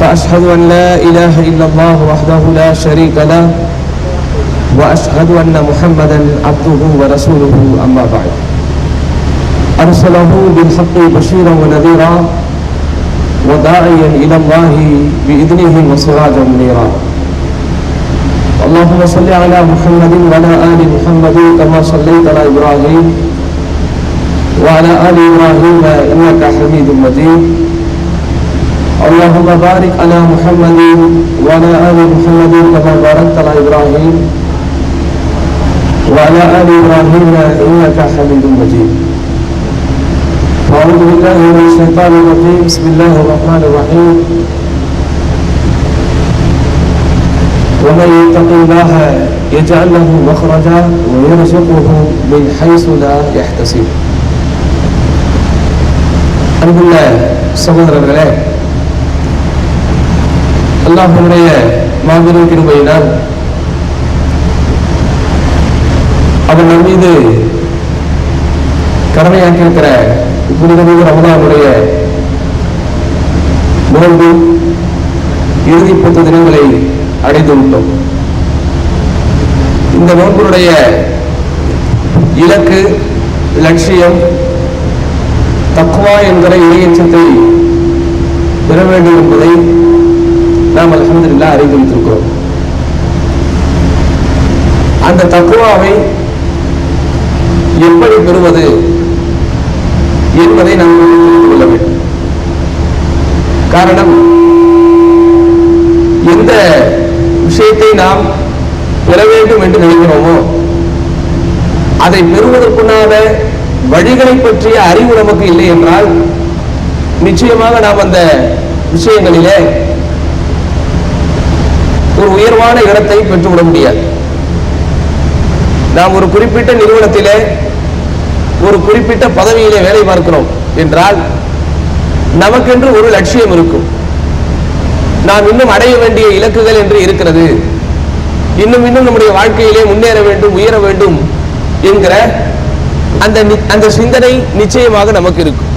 فأشهد أن لا إله إلا الله وحده لا شريك له وأشهد أن محمدا عبده ورسوله أما بعد. أرسله بالحق بشيرا ونذيرا وداعيا إلى الله بإذنه وسراجا منيرا. اللهم صل على محمد وعلى آل محمد كما صليت على إبراهيم وعلى آل إبراهيم إنك حميد مجيد. اللهم بارك على محمد وعلى آل محمد كما باركت على إبراهيم وعلى آل إبراهيم إنك حميد مجيد أعوذ بالله من الشيطان الرجيم بسم الله الرحمن الرحيم ومن يتق الله يجعل له مخرجا ويرزقه من حيث لا يحتسب அன்புள்ள சகோதரர்களே அல்லாஹனுடைய மாபெரும் கிருபையினால் அவன் நம் மீது கடமையாக்கியிருக்கிற புனிதமிகு ரமதானுடைய நோன்பு இறுதி பத்து தினங்களை அடைந்து விட்டோம். இந்த நோன்புடைய இலக்கு லட்சியம் தக்குவா என்கிற இணையச்சத்தை பெற வேண்டும் என்பதை நாம் அலமதுல்லா அறிந்து வைத்திருக்கிறோம் அந்த தக்குவாவை எப்படி பெறுவது என்பதை நாம் புரிந்து கொள்ள வேண்டும். காரணம் எந்த விஷயத்தை நாம் பெற வேண்டும் என்று நினைக்கிறோமோ அதை பெறுவதற்குண்டான வழிகளை பற்றிய அறிவு நமக்கு இல்லை என்றால் நிச்சயமாக நாம் அந்த விஷயங்களிலே ஒரு உயர்வான இடத்தை பெற்றுவிட முடியாது. நாம் ஒரு குறிப்பிட்ட நிறுவனத்திலே ஒரு குறிப்பிட்ட பதவியிலே வேலை பார்க்கிறோம் என்றால் நமக்கென்று ஒரு லட்சியம் இருக்கும். நாம் இன்னும் அடைய வேண்டிய இலக்குகள் என்று இருக்கிறது. இன்னும் இன்னும் நம்முடைய வாழ்க்கையிலே முன்னேற வேண்டும் உயர வேண்டும் என்கிற அந்த நி- அந்த சிந்தனை நிச்சயமாக நமக்கு இருக்கும்.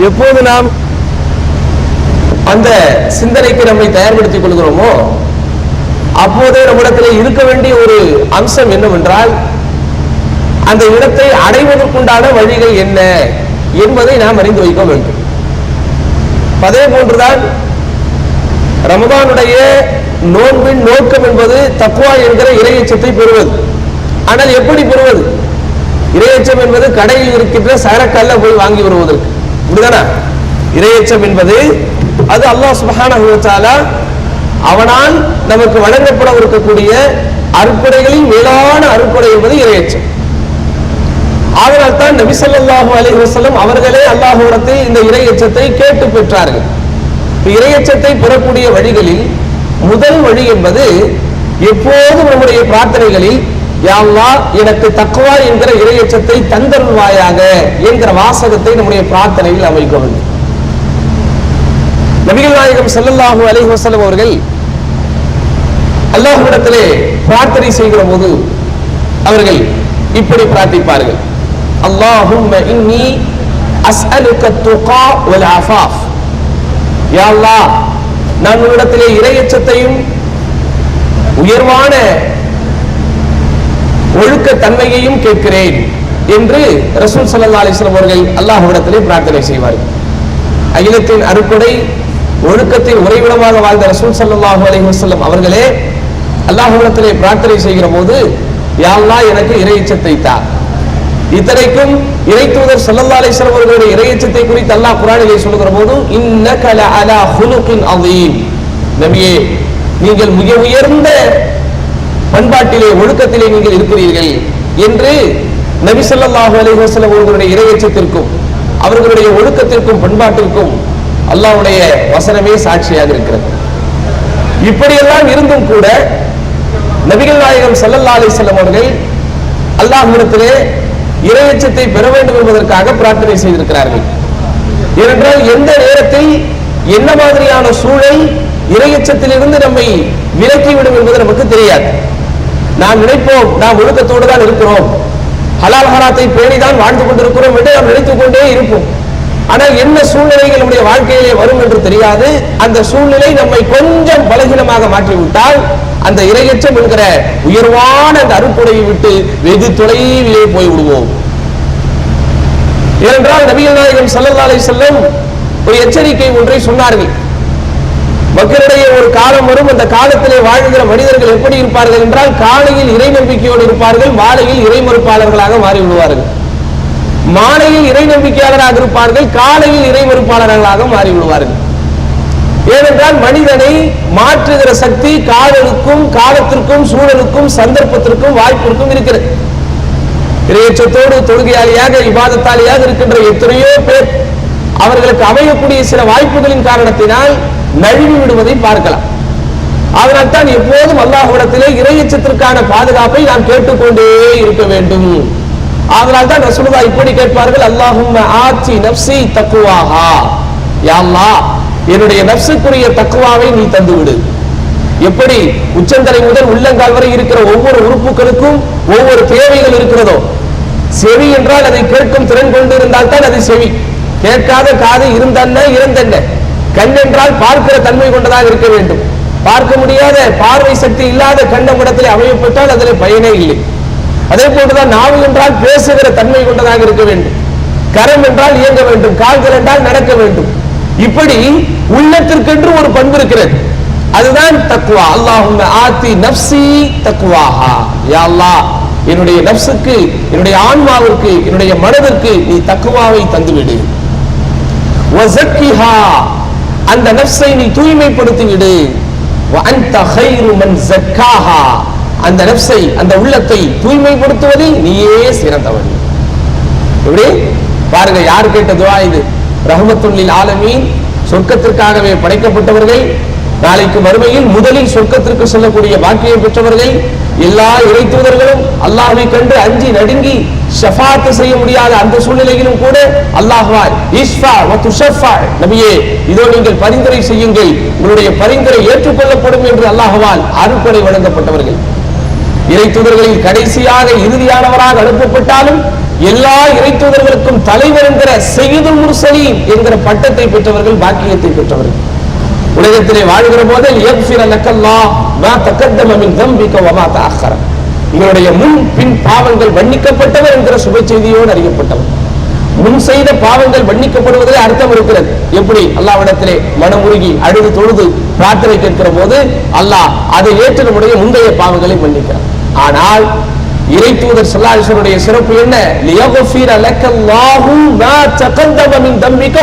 எப்போது நாம் அந்த சிந்தனைக்கு நம்மை தயார்படுத்திக் கொள்கிறோமோ அப்போதே நம்மிடத்தில் இருக்க வேண்டிய ஒரு அம்சம் என்னவென்றால் அந்த இடத்தை அடைவதற்குண்டான வழிகள் என்ன என்பதை நாம் அறிந்து வைக்க வேண்டும். அதே போன்றுதான் ரமதானுடைய நோன்பின் நோக்கம் என்பது தக்குவா என்கிற இறையச்சத்தை பெறுவது. ஆனால் எப்படி பெறுவது? இரையச்சம் என்பது கடையில் இருக்கின்ற சரக்கல்ல போய் வாங்கி வருவதற்கு. இப்படிதானா? இரையச்சம் என்பது அது அல்லாஹ் சுப்ஹானஹு அவனால் நமக்கு வழங்கப்பட இருக்கக்கூடிய அருட்கொடைகளில் மேலான அருட்கொடை என்பது இறையச்சம். அதனால் தான் நபி ஸல்லல்லாஹு அலைஹி அவர்களே அல்லாஹ்விடத்தில் இந்த இறையச்சத்தை கேட்டு பெற்றார்கள். இறையச்சத்தை பெறக்கூடிய வழிகளில் முதல் வழி என்பது எப்போதும் நம்முடைய பிரார்த்தனைகளில் யாவா எனக்கு தக்குவா என்கிற இறையச்சத்தை தந்தருள்வாயாக என்கிற வாசகத்தை நம்முடைய பிரார்த்தனையில் அமைக்க வேண்டும். நபிகள் நாயகம் செல்லல்லாஹு அலைஹி வஸல்லம் அவர்கள் அல்லாஹ்விடத்திலே பிரார்த்தனை செய்கிற போது அவர்கள் இப்படி பிரார்த்திப்பார்கள். அல்லாஹும்ம இன்னி அஸ்அலுக துகா வல் அஃபாஃப் யா அல்லாஹ் நான் உன்னிடத்திலே இரையச்சத்தையும் உயர்வான ஒழுக்க தன்மையையும் கேட்கிறேன் என்று ரசூல் சல்லா அலைஹி வஸல்லம் அவர்கள் அல்லாஹ்விடத்திலே பிரார்த்தனை செய்வார்கள். அகிலத்தின் அருட்கொடை ஒழுக்கத்தின் உறைவிடமாக வாழ்ந்த ரசூல் சல்லாஹு அலைஹி வசல்லம் அவர்களே அல்லாஹ்விடத்திலே பிரார்த்தனை செய்கிற போது யாழ்லா எனக்கு இறையச்சத்தை தா இத்தனைக்கும் இறை தூதர் ஸல்லல்லாஹு அலைஹி அவர்களுடைய இறையச்சத்தை குறித்து அல்லாஹ் குரானிலே சொல்லுகிற போது இன்னக அலா ஹுலுகின் அதீம் நபியே நீங்கள் மிக உயர்ந்த பண்பாட்டிலே ஒழுக்கத்திலே நீங்கள் இருக்கிறீர்கள் என்று நபி சொல்லாஹு அலைஹி அவர்களுடைய இறையச்சத்திற்கும் அவர்களுடைய ஒழுக்கத்திற்கும் பண்பாட்டிற்கும் அல்லாவுடைய வசனமே சாட்சியாக இருக்கிறது. இப்படியெல்லாம் இருந்தும் கூட நபிகள் நாயகம் ஸல்லல்லாஹு அலி செல்லம் அவர்கள் அல்லாஹிடத்திலே இறையச்சத்தை பெற வேண்டும் என்பதற்காக பிரார்த்தனை செய்திருக்கிறார்கள். ஏனென்றால் எந்த நேரத்தில் என்ன மாதிரியான சூழல் இறையச்சத்திலிருந்து நம்மை விலக்கிவிடும் என்பது நமக்கு தெரியாது. நாம் நினைப்போம் நாம் ஒழுக்கத்தோடு தான் இருக்கிறோம். ஹலால் ஹராத்தை பேணிதான் வாழ்ந்து கொண்டிருக்கிறோம் என்று நாம் நினைத்துக் கொண்டே இருப்போம். ஆனால் என்ன சூழ்நிலைகள் நம்முடைய வாழ்க்கையிலே வரும் என்று தெரியாது. அந்த சூழ்நிலை நம்மை கொஞ்சம் பலகீனமாக மாற்றிவிட்டால் அந்த இரையச்சம் என்கிற உயர்வான அந்த அருப்புடையை விட்டு வெகு தொலைவிலே போய் விடுவோம் ஏனென்றால் நபிகள் நாயகம் சல்லல்லாலை செல்லும் ஒரு எச்சரிக்கை ஒன்றை சொன்னார்கள். மக்களிடையே ஒரு காலம் வரும் அந்த காலத்திலே வாழ்கிற மனிதர்கள் எப்படி இருப்பார்கள் என்றால் காலையில் இறை நம்பிக்கையோடு இருப்பார்கள் மாலையில் இறை மறுப்பாளர்களாக மாறி விடுவார்கள் மாலையில் இறை நம்பிக்கையாளராக இருப்பார்கள் காலையில் இறை மறுப்பாளர்களாக மாறிவிடுவார்கள். ஏனென்றால் மனிதனை மாற்றுகிற சக்தி காதலுக்கும் காலத்திற்கும் சூழலுக்கும் சந்தர்ப்பத்திற்கும் வாய்ப்பிற்கும் இருக்கிறது. இறையச்சத்தோடு தொழுகையாளியாக விவாதத்தாளியாக இருக்கின்ற எத்தனையோ பேர் அவர்களுக்கு அமையக்கூடிய சில வாய்ப்புகளின் காரணத்தினால் நழுவி விடுவதை பார்க்கலாம். அதனால் தான் எப்போதும் அல்லாஹ்விடத்திலே இறையச்சத்திற்கான பாதுகாப்பை நாம் கேட்டுக்கொண்டே இருக்க வேண்டும். அதனால் தான் ரசூலுல்லா இப்படி கேட்பார்கள் அல்லாஹும் ஆச்சி நப்சி தக்குவாஹா யாம்மா என்னுடைய நப்சுக்குரிய தக்குவாவை நீ தந்து விடு எப்படி? உச்சந்தலை முதல் உள்ளங்கால் வரை இருக்கிற ஒவ்வொரு உறுப்புகளுக்கும் ஒவ்வொரு தேவைகள் இருக்கிறதோ? செவி என்றால் அதை கேட்கும் திறன் கொண்டு இருந்தால் தான் அது செவி. கேட்காத காது இருந்தன்ன இருந்தன்ன. கண் என்றால் பார்க்கிற தன்மை கொண்டதாக இருக்க வேண்டும். பார்க்க முடியாத பார்வை சக்தி இல்லாத கண்ணம் இடத்திலே அமையப்பட்டால் அதில் பயனே இல்லை. அதே போன்றுதான் நாவு என்றால் பேசுகிற தன்மை கொண்டதாக இருக்க வேண்டும். கரம் என்றால் இயங்க வேண்டும். கால்கள் என்றால் நடக்க வேண்டும். இப்படி உள்ளத்திற்கென்று ஒரு பண்பு இருக்கிறது. அதுதான் தக்குவா அல்லாஹ் ஆத்தி நப்சி தக்குவாஹா யா அல்லாஹ் என்னுடைய நப்சுக்கு என்னுடைய ஆன்மாவிற்கு என்னுடைய மனதிற்கு நீ தக்குவாவை தந்துவிடு. வசக்கிஹா அந்த நப்சை நீ தூய்மைப்படுத்தி விடு வஅன்த கைரு மன் ஜக்காஹா. அந்த நெப்சை அந்த உள்ளத்தை தூய்மைப்படுத்துவதில் நீயே சிறந்தவன். எப்படி? பாருங்க யார் கேட்ட துவா இது? ரஹமத்துள்ளில் ஆலமீன் சொர்க்கத்திற்காகவே படைக்கப்பட்டவர்கள் நாளைக்கு மறுமையில் முதலில் சொர்க்கத்திற்கு செல்லக்கூடிய பாக்கியம் பெற்றவர்கள் எல்லா இறை அல்லாஹை கண்டு அஞ்சி நடுங்கி ஷஃபாத்து செய்ய முடியாத அந்த சூழ்நிலையிலும் கூட அல்லாஹ்வாய் ஈஸ்ஃபா வ நபியே இதோ நீங்கள் பரிந்துரை செய்யுங்கள் உங்களுடைய பரிந்துரை ஏற்றுக்கொள்ளப்படும் என்று அல்லாஹ்வால் அருட்கொடை வழங்கப்பட்டவர்கள். இறை தூதர்களில் கடைசியாக இறுதியானவராக அனுப்பப்பட்டாலும் எல்லா இறை தூதர்களுக்கும் தலைவர் என்கிற செய்து முர்சலீம் என்கிற பட்டத்தை பெற்றவர்கள் பாக்கியத்தை பெற்றவர்கள். உலகத்திலே வாழ்கிற போது உங்களுடைய முன் பின் பாவங்கள் வன்னிக்கப்பட்டவர் என்கிற சுப செய்தியோடு அறியப்பட்டவர். முன் செய்த பாவங்கள் மன்னிக்கப்படுவதில் அர்த்தம் இருக்கிறது. எப்படி? அல்லாவிடத்திலே மனமுருகி அழுது தொழுது பிரார்த்தனை கேட்கிற போது அல்லாஹ் அதை ஏற்று நம்முடைய முந்தைய பாவங்களை மன்னிக்கிறார். ஆனால் இறை தூதர் சல்லாஹனுடைய சிறப்பு என்ன? லியகுஃபிர லக்கல்லாஹு மா தகத்தம மின் தம்பிக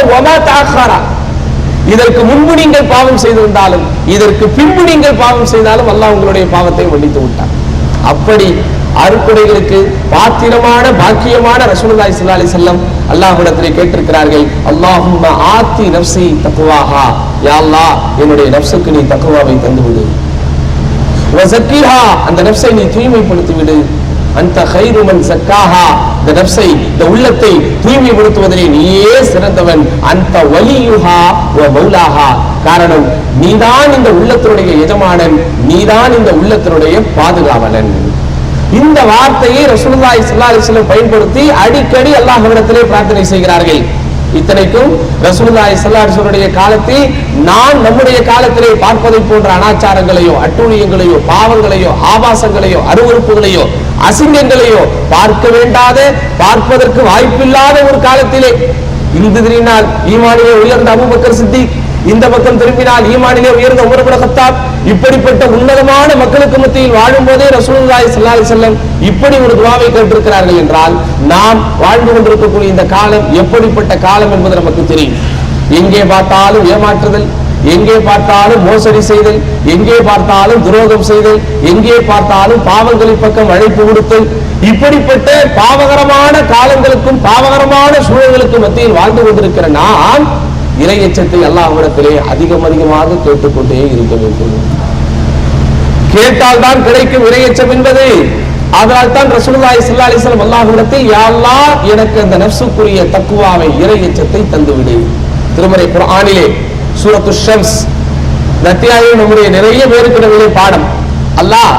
இதற்கு முன்பு நீங்கள் பாவம் செய்திருந்தாலும் இதற்கு பின்பு நீங்கள் பாவம் செய்தாலும் அல்லாஹ் உங்களுடைய பாவத்தை மன்னித்து விட்டார் அப்படி அருக்குடைகளுக்கு பாத்திரமான பாக்கியமான ரசூலுல்லாஹி ஸல்லல்லாஹு அலைஹி வஸல்லம் அல்லாஹ்விடத்திலே கேட்டிருக்கிறார்கள் அல்லாஹும்ம ஆத்தி நஃப்ஸி தக்வாஹா. யா அல்லாஹ் என்னுடைய நஃப்ஸுக்கு நீ தக்வாவை தந்து விடு வஸக்கிஹா அந்த நப்சை நீ தூய்மைப்படுத்தி விடு அந்த ஹைருமன் சக்காஹா இந்த நப்சை இந்த உள்ளத்தை தூய்மைப்படுத்துவதிலே நீயே சிறந்தவன். அந்த வலியுஹா ஓ மௌலாஹா. காரணம் நீதான் இந்த உள்ளத்தினுடைய எஜமானன் நீதான் இந்த உள்ளத்தினுடைய பாதுகாவலன். இந்த வார்த்தையை ரசூலுல்லாஹி ஸல்லல்லாஹு அலைஹி வஸல்லம் பயன்படுத்தி அடிக்கடி அல்லாஹ்விடத்திலே பிரார்த்தனை செய்கிறார்கள். இத்தனைக்கும் ரசூல்லா ஸல்லல்லாஹு காலத்தில் நான் நம்முடைய காலத்திலே பார்ப்பதை போன்ற அனாச்சாரங்களையோ அட்டூழியங்களையோ பாவங்களையோ ஆபாசங்களையோ அருவருப்புகளையோ அசிங்கங்களையோ பார்க்க வேண்டாத பார்ப்பதற்கு வாய்ப்பில்லாத ஒரு காலத்திலே இந்து திரினால் ஈமானிலே உயர்ந்த அபுபக்கர் சித்திக் இந்த பக்கம் திரும்பினால் ஈமானிலே உயர்ந்த உமர் கத்தாப் இப்படிப்பட்ட உன்னதமான மக்களுக்கு மத்தியில் வாழும் போதே ரசூலுல்லாஹி ஸல்லல்லாஹு அலைஹி வஸல்லம் இப்படி ஒரு துவாவை கேட்டிருக்கிறார்கள் என்றால் நாம் வாழ்ந்து கொண்டிருக்கக்கூடிய இந்த காலம் எப்படிப்பட்ட காலம் என்பது நமக்கு தெரியும். எங்கே பார்த்தாலும் ஏமாற்றுதல் எங்கே பார்த்தாலும் மோசடி செய்தல் எங்கே பார்த்தாலும் துரோகம் செய்தல் எங்கே பார்த்தாலும் பாவங்களின் பக்கம் அழைப்பு கொடுத்தல் இப்படிப்பட்ட பாவகரமான காலங்களுக்கும் பாவகரமான சூழல்களுக்கும் மத்தியில் வாழ்ந்து கொண்டிருக்கிற நாம் இறை எச்சத்தை அல்லாஹ்விடத்திலே அதிகம் அதிகமாக கேட்டுக்கொண்டே இருக்க வேண்டும். கேட்டால் தான் கிடைக்கும் இறையச்சம் என்பது. அதனால் தான் ரசூலுல்லாஹி ஸல்லல்லாஹு அலைஹி வஸல்லம் அல்லாஹ்விடத்தில் யா அல்லாஹ் எனக்கு அந்த நஃப்ஸுக்குரிய தக்குவாவை இறையச்சத்தை தந்துவிடு. திருமறை குர்ஆனிலே சூரத்து ஷம்ஸ் இந்த நம்முடைய நிறைய பேருக்கிடவிலே பாடம். அல்லாஹ்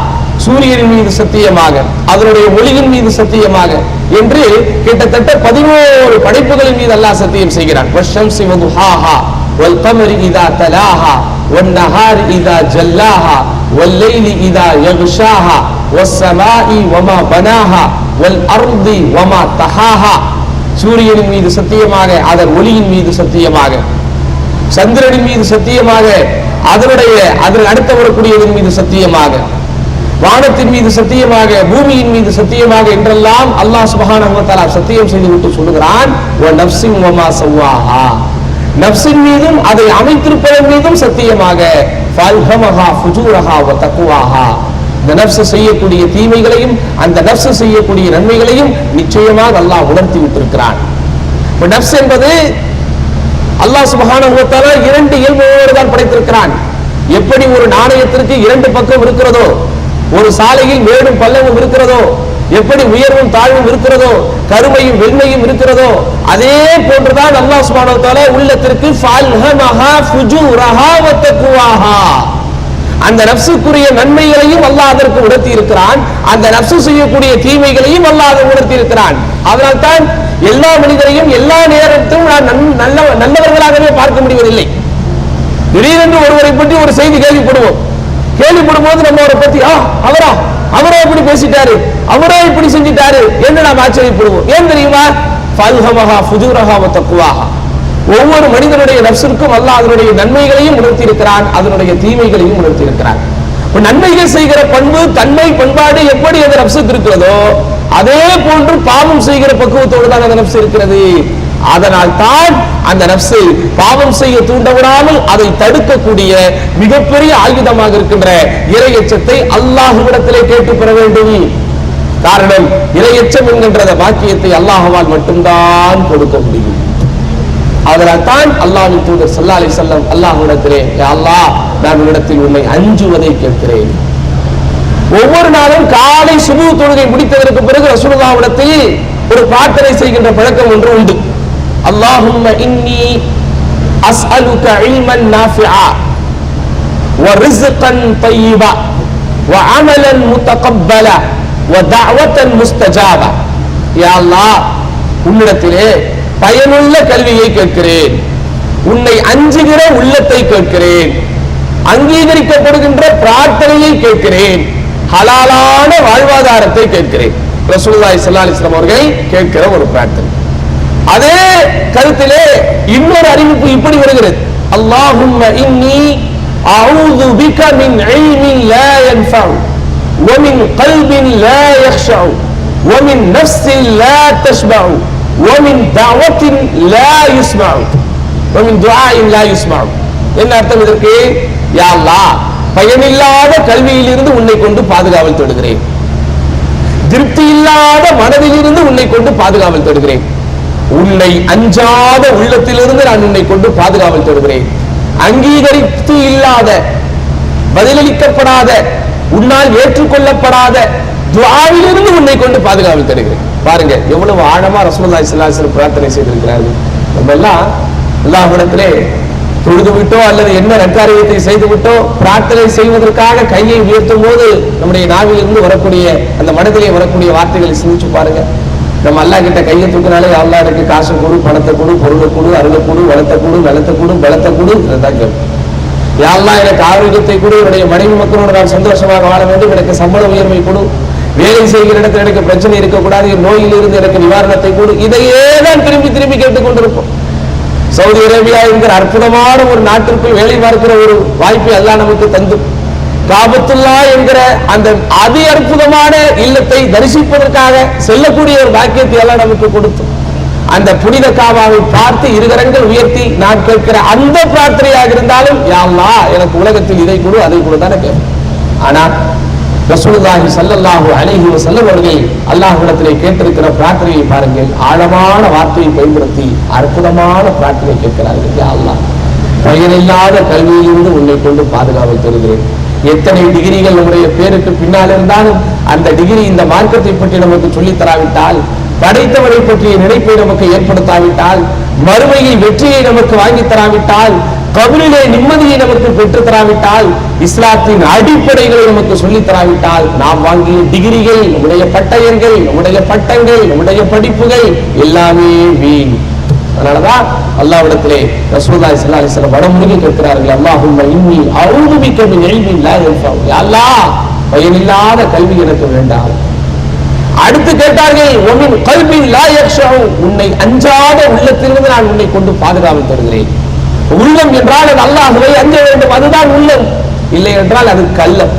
சூரியனின் மீது சத்தியமாக அதனுடைய ஒளியின் மீது சத்தியமாக என்று கிட்டத்தட்ட பதினோரு படைப்புகளின் மீது அல்லாஹ் சத்தியம் செய்கிறான் வஷம்சி வதுஹாஹா والقمر إذا تلاها والنهار إذا جلاها والليل إذا يغشاها والسماء وما بناها والأرض وما طحاها சூரியனின் மீது சத்தியமாக அதன் ஒளியின் மீது சத்தியமாக சந்திரனின் மீது சத்தியமாக அதனுடைய அதன் அடுத்த வரக்கூடியதன் மீது சத்தியமாக வானத்தின் மீது சத்தியமாக பூமியின் மீது சத்தியமாக என்றெல்லாம் அல்லாஹ் சுபஹானஹு சத்தியம் செய்து விட்டு சொல்லுகிறான். ஓ நஃப்ஸின் வமா சவ்வாஹா நஃப்ஸின் மீதும் அதை அமைத்திருப்பதன் மீதும் சத்தியமாக. ஃபல்ஹமஹா ஃபுஜூரஹா வ இந்த நப்சு செய்யக்கூடிய தீமைகளையும் அந்த நப்சு செய்யக்கூடிய நன்மைகளையும் நிச்சயமாக அல்லாஹ் உணர்த்தி விட்டிருக்கிறான். இப்ப என்பது அல்லாஹ் சுபஹானஹு இரண்டு இயல்புகளோடு தான் படைத்திருக்கிறான். எப்படி ஒரு நாணயத்திற்கு இரண்டு பக்கம் இருக்கிறதோ ஒரு சாலையில் மேடும் பள்ளமும் இருக்கிறதோ? எப்படி உயர்வும் தாழ்வும் இருக்கிறதோ? கருமையும் வெண்மையும் இருக்கிறதோ? அதே போன்றுதான் அல்லாஹ் சுபானோ தால உள்ளத்திற்கு ஃபல்ஹமஹா ஃபுஜூரஹா வ அந்த நப்சுக்குரிய நன்மைகளையும் அல்லாஹ் அதற்கு உணர்த்தி இருக்கிறான் அந்த நப்சு செய்யக்கூடிய தீமைகளையும் அல்லாஹ் அதை உணர்த்தி இருக்கிறான் அதனால் தான் எல்லா மனிதரையும் எல்லா நேரத்திலும் நான் நன்- நல்ல நல்லவர்களாகவே பார்க்க முடிவதில்லை. திடீரென்று ஒருவரை பற்றி ஒரு செய்தி கேள்விப்படுவோம். கேள்விப்படும் போது நம்ம அவரை பத்தி ஆ அவரா? அவரே இப்படி பேசிட்டாரு. அவரே இப்படி செஞ்சிட்டாரு. என்று நாம் ஆச்சரியப்படுவோம். ஏன் தெரியுமா? பல்ஹமஹா ஃபுஜூரஹா வ ஒவ்வொரு மனிதனுடைய நப்சிற்கும் அல்ல அதனுடைய நன்மைகளையும் உணர்த்தி இருக்கிறான் அதனுடைய தீமைகளையும் உணர்த்தி இருக்கிறான் நன்மைகள் செய்கிற பண்பு தன்மை பண்பாடு எப்படி அந்த நப்சத்து இருக்கிறதோ அதே போன்று பாவம் செய்கிற பக்குவத்தோடு தான் அந்த நப்சு இருக்கிறது. அதனால் தான் அந்த நப்சை பாவம் செய்ய தூண்டவிடாமல் அதை தடுக்கக்கூடிய மிகப்பெரிய ஆயுதமாக இருக்கின்ற இரையச்சத்தை அல்லாஹுவிடத்திலே கேட்டு பெற வேண்டும். காரணம் இரையச்சம் என்கின்ற வாக்கியத்தை பாக்கியத்தை மட்டும்தான் கொடுக்க முடியும். அதனால் தான் அல்லாஹின் தூதர் சல்லா அலி சொல்லம் அல்லாஹ்விடத்திலே அல்லாஹ் நான் உன்னிடத்தில் உன்னை அஞ்சுவதை கேட்கிறேன். ஒவ்வொரு நாளும் காலை சுமூக தொழுகை முடித்ததற்கு பிறகு ரசூலுல்லாவிடத்தில் ஒரு பிரார்த்தனை செய்கின்ற பழக்கம் ஒன்று உண்டு. அல்லாஹும்ம இன்னி அஸ்அலுக இல்மன் நாஃபிஆ ورزقا طيبا وعملا متقبلا ودعوة مستجابة يا الله உன்னிடத்திலே பயனுள்ள கல்வியை கேட்கிறேன் உன்னை அஞ்சுகிற உள்ளத்தை கேட்கிறேன் அங்கீகரிக்கப்படுகின்ற பிரார்த்தனையை கேட்கிறேன் ஹலாலான வாழ்வாதாரத்தை கேட்கிறேன் ரசூலுல்லாஹி ஸல்லல்லாஹு அலைஹி வஸல்லம் அவர்கள் கேட்கிற ஒரு பிரார்த்தனை அதே கருத்திலே இன்னொரு அறிவிப்பு இப்படி வருகிறது அல்லாஹும்ம இன்னி அஊது பிக மின் இல்மின் லா யன்ஃபஉ ومن قلب لا يخشع ومن نفس لا تشبع ومن دعوة لا يسمع ومن دعاء لا يسمع என்ன அர்த்தம் இதற்கு யா அல்லாஹ் பயனில்லாத கல்வியிலிருந்து உன்னை கொண்டு பாதுகாவல் தொடுகிறேன் திருப்தி இல்லாத மனதிலிருந்து உன்னை கொண்டு பாதுகாவல் தருகிறேன் உன்னை அஞ்சாத உள்ளத்திலிருந்து நான் உன்னை கொண்டு பாதுகாவல் தருகிறேன் அங்கீகரித்து இல்லாத பதிலளிக்கப்படாத உன்னால் ஏற்றுக்கொள்ளப்படாத துவாவிலிருந்து உன்னை கொண்டு பாதுகாவல் தருகிறேன். பாருங்க எவ்வளவு ஆழமா ரசூலுல்லாஹி ஸல்லல்லாஹு பிரார்த்தனை செய்திருக்கிறார்கள். நம்ம எல்லாம் அல்லாஹ்விடத்திலே தொழுது விட்டோ அல்லது என்ன நற்காரியத்தை செய்து விட்டோ பிரார்த்தனை செய்வதற்காக கையை உயர்த்தும் போது நம்முடைய நாவிலிருந்து வரக்கூடிய அந்த மனதிலே வரக்கூடிய வார்த்தைகளை சிந்திச்சு பாருங்க. நம்ம அல்லாஹ் கிட்ட கையை தூக்கினாலே அல்லா எனக்கு காசு கொடு பணத்தை கொடு பொருளை கொடு அருளை கொடு வளத்தை கொடு நிலத்தை கொடு பலத்தை கொடு இதைத்தான் கேட்போம். யாரெல்லாம் எனக்கு ஆரோக்கியத்தை கொடு என்னுடைய மனைவி மக்களோடு நான் சந்தோஷமாக வாழ வேண்டும் எனக்கு சம்பள உயர்வை கொடு. வேலை செய்கிற இடத்துல எனக்கு பிரச்சனை இருக்கக்கூடாது என் நோயில் இருந்து எனக்கு நிவாரணத்தை கொடு. இதையே தான் திரும்பி திரும்பி கேட்டுக்கொண்டிருப்போம் சவுதி அரேபியா என்கிற அற்புதமான ஒரு நாட்டிற்குள் வேலை பார்க்கிற ஒரு வாய்ப்பை எல்லாம் நமக்கு தந்தும் காபத்துல்லா என்கிற அந்த அதி அற்புதமான இல்லத்தை தரிசிப்பதற்காக செல்லக்கூடிய ஒரு பாக்கியத்தை எல்லாம் நமக்கு கொடுத்தோம் அந்த புனித காபாவை பார்த்து இருகரங்கள் உயர்த்தி நான் கேட்கிற அந்த பிரார்த்தனையாக இருந்தாலும் யாழ்லா எனக்கு உலகத்தில் இதை கொடு அதை கொடு தானே கேட்பேன். ஆனால் ரசூலுல்லாஹி சல்லல்லாஹு அலைஹி வஸல்லம் அவர்கள் அல்லாஹ்விடத்திலே கேட்டிருக்கிற பிரார்த்தனையை பாருங்கள். ஆழமான வார்த்தையை பயன்படுத்தி அற்புதமான பிரார்த்தனை கேட்கிறார்கள் யா அல்லாஹ். பயனில்லாத கல்வியிலிருந்து உன்னை கொண்டு பாதுகாவல் தருகிறேன். எத்தனை டிகிரிகள் நம்முடைய பேருக்கு பின்னால் இருந்தாலும் அந்த டிகிரி இந்த மார்க்கத்தை பற்றி நமக்கு சொல்லித்தராவிட்டால் படைத்தவரை பற்றிய நினைப்பை நமக்கு ஏற்படுத்தாவிட்டால் மறுமையில் வெற்றியை நமக்கு வாங்கி தராவிட்டால் கபிலே நிம்மதியை நமக்கு பெற்று தராவிட்டால் இஸ்லாத்தின் அடிப்படைகளை நமக்கு சொல்லித் தராவிட்டால் நாம் வாங்கிய டிகிரிகள் நம்முடைய பட்டயங்கள் நம்முடைய பட்டங்கள் நம்முடைய படிப்புகள் எல்லாமே வீண். அதனாலதான் அல்லாவிடத்திலே ரசூல்லாய் ஸல்லல்லாஹு அலைஹி வஸல்லம் வடமுழுகி கேட்கிறார்கள் அல்லாஹும் இன்னி அஊது பிக்க மின் பயனில்லாத கல்வி எனக்கு வேண்டாம். அடுத்து கேட்டார்கள் ஒமின் கல்வி லாயக்ஷம் உன்னை அஞ்சாத உள்ளத்திலிருந்து நான் உன்னை கொண்டு பாதுகாப்பு தருகிறேன். உள்ளம் என்றால் அது அல்லாஹுவை அஞ்ச வேண்டும் அதுதான் உள்ளம். இல்லை என்றால் அது கள்ளம்.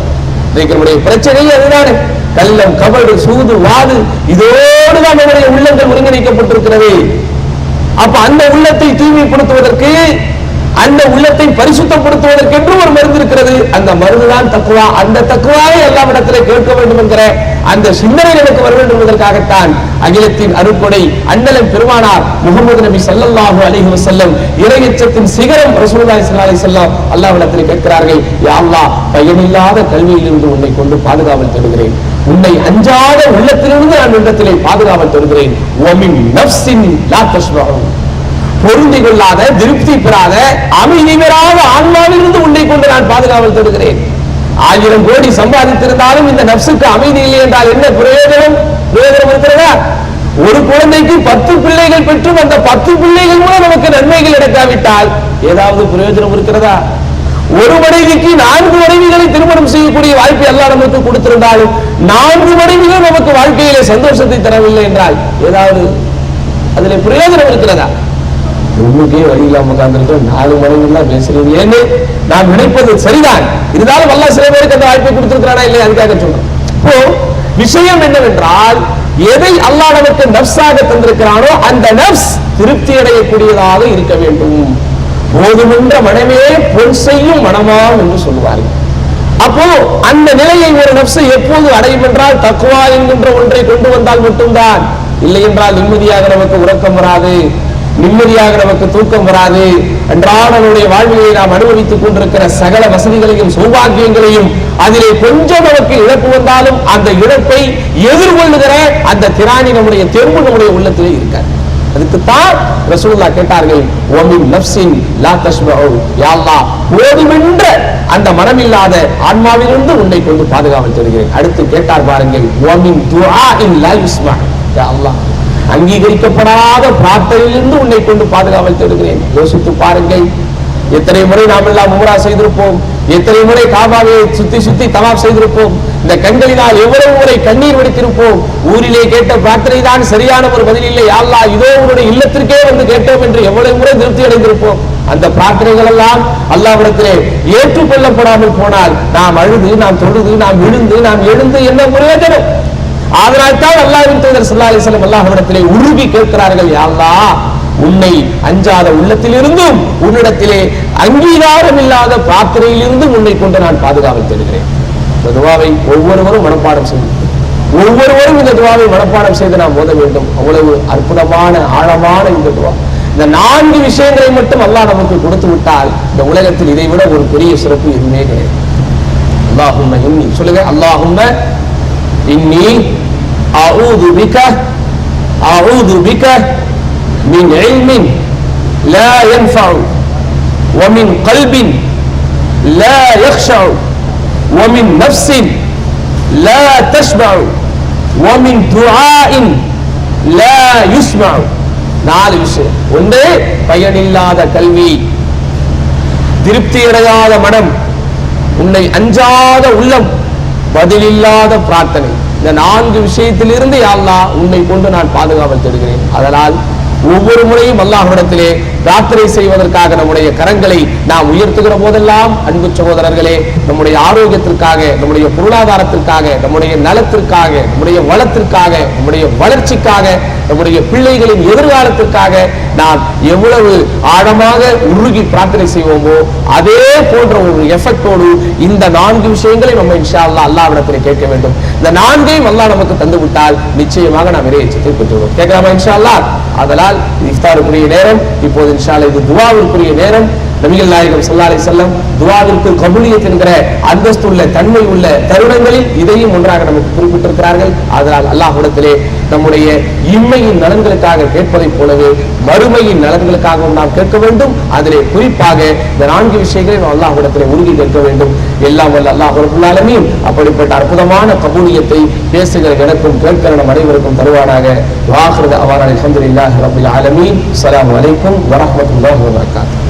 இன்றைக்கு நம்முடைய பிரச்சனை அதுதானே. கள்ளம் கபடு சூது வாது இதோடு தான் நம்முடைய உள்ளங்கள் ஒருங்கிணைக்கப்பட்டிருக்கிறது. அப்ப அந்த உள்ளத்தை தூய்மைப்படுத்துவதற்கு அந்த உள்ளத்தை பரிசுத்தப்படுத்துவதற்கு என்று ஒரு மருந்து இருக்கிறது. அந்த மருந்துதான் தக்குவா. அந்த தக்குவாவை எல்லாவிடத்திலே கேட்க வேண்டும் என்கிற அந்த சிந்தனை எனக்கு வர வேண்டும் என்பதற்காகத்தான் அகிலத்தின் அருப்படை அண்ணலம் பெருமானார் முகமது நபி ஸல்லல்லாஹு அலிஹி வசல்லம் இறையச்சத்தின் சிகரம் ரசூலுல்லாஹி ஸல்லல்லாஹு அலைஹி வஸல்லம் அல்லாஹ்விடத்திலே கேட்கிறார்கள் யா பயனில்லாத கல்வியிலிருந்து உன்னை கொண்டு பாதுகாவல் தருகிறேன் உன்னை அஞ்சாத உள்ளத்திலிருந்து நான் இடத்திலே பாதுகாவல் தருகிறேன். நஃப்ஸின் பொருந்தி கொள்ளாத திருப்தி பெறாத அமைதி பெறாத ஆன்மாவிலிருந்து உன்னை கொண்டு நான் பாதுகாவல் தருகிறேன். ஆயிரம் கோடி சம்பாதித்திருந்தாலும் இந்த நப்சுக்கு அமைதி இல்லை என்றால் என்ன பிரயோஜனம்? பிரயோஜனம் இருக்கிறதா? ஒரு குழந்தைக்கு பத்து பிள்ளைகள் பெற்றும் அந்த பத்து பிள்ளைகள் மூலம் நமக்கு நன்மைகள் எடுக்காவிட்டால் ஏதாவது பிரயோஜனம் இருக்கிறதா? ஒரு மனைவிக்கு நான்கு மனைவிகளை திருமணம் செய்யக்கூடிய வாய்ப்பை எல்லாம் நமக்கு கொடுத்திருந்தாலும் நான்கு மனைவிகள் நமக்கு வாழ்க்கையிலே சந்தோஷத்தை தரவில்லை என்றால் ஏதாவது அதுல பிரயோஜனம் இருக்கிறதா? உங்களுக்கே வழி இல்லாம உட்கார்ந்துருக்கோம். நாலு மனைவிலாம் பேசுறீங்க. ஏன்னு நான் நினைப்பது சரிதான். இருந்தாலும் வல்ல சில பேருக்கு அந்த வாய்ப்பை கொடுத்திருக்கிறானா இல்லை அதுக்காக சொல்றோம் இப்போ விஷயம் என்னவென்றால் எதை அல்லாஹ் நமக்கு நப்ஸாக தந்திருக்கிறானோ அந்த நப்ஸ் திருப்தி அடையக்கூடியதாக இருக்க வேண்டும். போதுமென்ற மனமே பொன் செய்யும் மனமாம் என்று சொல்லுவார்கள். அப்போ அந்த நிலையை ஒரு நப்சை எப்போது அடையும் என்றால் தக்குவா என்கின்ற ஒன்றை கொண்டு வந்தால் மட்டும்தான். இல்லை என்றால் நிம்மதியாக நமக்கு உறக்கம் வராது நிம்மதியாக நமக்கு தூக்கம் வராது. அன்றாட நம்முடைய வாழ்வியை நாம் அனுபவித்துக் கொண்டிருக்கிற சகல வசதிகளையும் சௌபாகியங்களையும் அதிலே கொஞ்சம் நமக்கு இழப்பு வந்தாலும் அந்த இழப்பை எதிர்கொள்ளுகிற அந்த திராணி நம்முடைய தெம்பு நம்முடைய உள்ளத்திலே இருக்காது. அதுக்குத்தான் ரசூல்லா கேட்டார்கள் ஒமின் நஃப்ஸின் லா தஸ்மஉ யா அல்லாஹ் போதுமென்ற அந்த மனமில்லாத ஆன்மாவிலிருந்து உன்னை கொண்டு பாதுகாவல் தருகிறேன். அடுத்து கேட்டார் பாருங்கள் ஒமின் துஆஇன் லா யுஸ்மா. யா அல்லாஹ் அங்கீகரிக்கப்படாத பிரார்த்தனையிலிருந்து உன்னை கொண்டு பாதுகாவல் தருகிறேன். யோசித்து பாருங்கள் எத்தனை முறை நாம் எல்லாம் உம்ரா செய்திருப்போம்? எத்தனை முறை காபாவை சுத்தி சுத்தி தவாப் செய்திருப்போம்? இந்த கண்களினால் எவ்வளவு முறை கண்ணீர் வெடித்திருப்போம்? ஊரிலே கேட்ட பிரார்த்தனை தான் சரியான ஒரு பதில் இல்லை. யாழ்லா இதோ உன்னுடைய இல்லத்திற்கே வந்து கேட்டோம் என்று எவ்வளவு முறை திருப்தி அடைந்திருப்போம். அந்த பிரார்த்தனைகள் எல்லாம் அல்லாவிடத்திலே ஏற்றுக்கொள்ளப்படாமல் போனால் நாம் அழுது நாம் தொழுது நாம் விழுந்து நாம் எழுந்து என்ன பிரயோஜனம் அதனால்தான் அல்லாவின் தூதர் சல்லா அலிஸ்லம் வஸல்லம் உருகி கேட்கிறார்கள் யாழ்லா உன்னை அஞ்சாத உள்ளத்திலிருந்தும் உன்னிடத்திலே அங்கீகாரம் இல்லாத பிரார்த்தனையிலிருந்தும் உன்னை கொண்டு நான் பாதுகாவல் தேடுகிறேன். இந்த துவாவை ஒவ்வொருவரும் மனப்பாடம் செய்யும் ஒவ்வொருவரும் இந்த துவாவை மனப்பாடம் செய்து நாம் ஓத வேண்டும். அவ்வளவு அற்புதமான ஆழமான இந்த துவா. இந்த நான்கு விஷயங்களை மட்டும் அல்லாஹ் நமக்கு கொடுத்து விட்டால் இந்த உலகத்தில் இதை விட ஒரு பெரிய சிறப்பு எதுவுமே கிடையாது. அல்லாஹும்ம இன்னி. சொல்லுங்க அல்லாஹும்ம இன்னி. அவுது பிக அவுது பிக மின் இல்மின் லா யன்ஃபஉ ومن قلب لا يخشع ومن نفس لا تشبع ومن دعاء لا يسمع நாலு விஷயம் ஒன்று பயனில்லாத கல்வி திருப்தி அடையாத மனம் உன்னை அஞ்சாத உள்ளம் பதிலில்லாத பிரார்த்தனை இந்த நான்கு விஷயத்திலிருந்து யா அல்லாஹ் உன்னை கொண்டு நான் பாதுகாவல் தருகிறேன் அதனால் ஒவ்வொரு முறையும் அல்லாஹ்விடத்திலே பிரார்த்தனை செய்வதற்காக நம்முடைய கரங்களை நாம் உயர்த்துகிற போதெல்லாம் அன்பு சகோதரர்களே நம்முடைய ஆரோக்கியத்திற்காக நம்முடைய பொருளாதாரத்திற்காக நம்முடைய நலத்திற்காக நம்முடைய வளத்திற்காக நம்முடைய வளர்ச்சிக்காக நம்முடைய பிள்ளைகளின் எதிர்காலத்திற்காக நாம் எவ்வளவு ஆழமாக உருகி பிரார்த்தனை செய்வோமோ அதே போன்ற ஒரு எஃபெக்டோடு இந்த நான்கு விஷயங்களை நம்ம இன்ஷா அல்லாஹ் அல்லாவிடத்தில் கேட்க வேண்டும். இந்த நான்கையும் அல்லா நமக்கு தந்து விட்டால் நிச்சயமாக நாம் இறையச்சத்தை பெற்றுள்ளோம் கேட்கலாமா இன்ஷா அல்லாஹ்? அதனால் இஃப்தாருக்குரிய நேரம் இப்போது இன்ஷா இது துவாவிற்குரிய நேரம். நபிகள் நாயகம் ஸல்லல்லாஹு செல்லம் வஸல்லம் துவாவிற்கு கபுலியத் என்கிற அந்தஸ்துள்ள தன்மை உள்ள தருணங்களில் இதையும் ஒன்றாக நமக்கு குறிப்பிட்டிருக்கிறார்கள். அதனால் அல்லாஹ்விடத்திலே நம்முடைய இம்மையின் நலன்களுக்காக கேட்பதைப் போலவே மறுமையின் நலன்களுக்காகவும் நாம் கேட்க வேண்டும். அதிலே குறிப்பாக இந்த நான்கு விஷயங்களை நாம் அல்லாஹ்விடத்திலே உறுதி கேட்க வேண்டும். எல்லாம் வல்ல அல்லாஹுலாலுமே அப்படிப்பட்ட அற்புதமான கபூலியத்தை பேசுகிற எனக்கும் கேட்கிற நம் அனைவருக்கும் தருவானாக. வாஹிருத அவான் அல்ஹம்துலில்லாஹி ரப்பில் ஆலமீன். அஸ்ஸலாமு அலைக்கும் வரஹ்மத்துல்லாஹி வபரகாத்துஹு.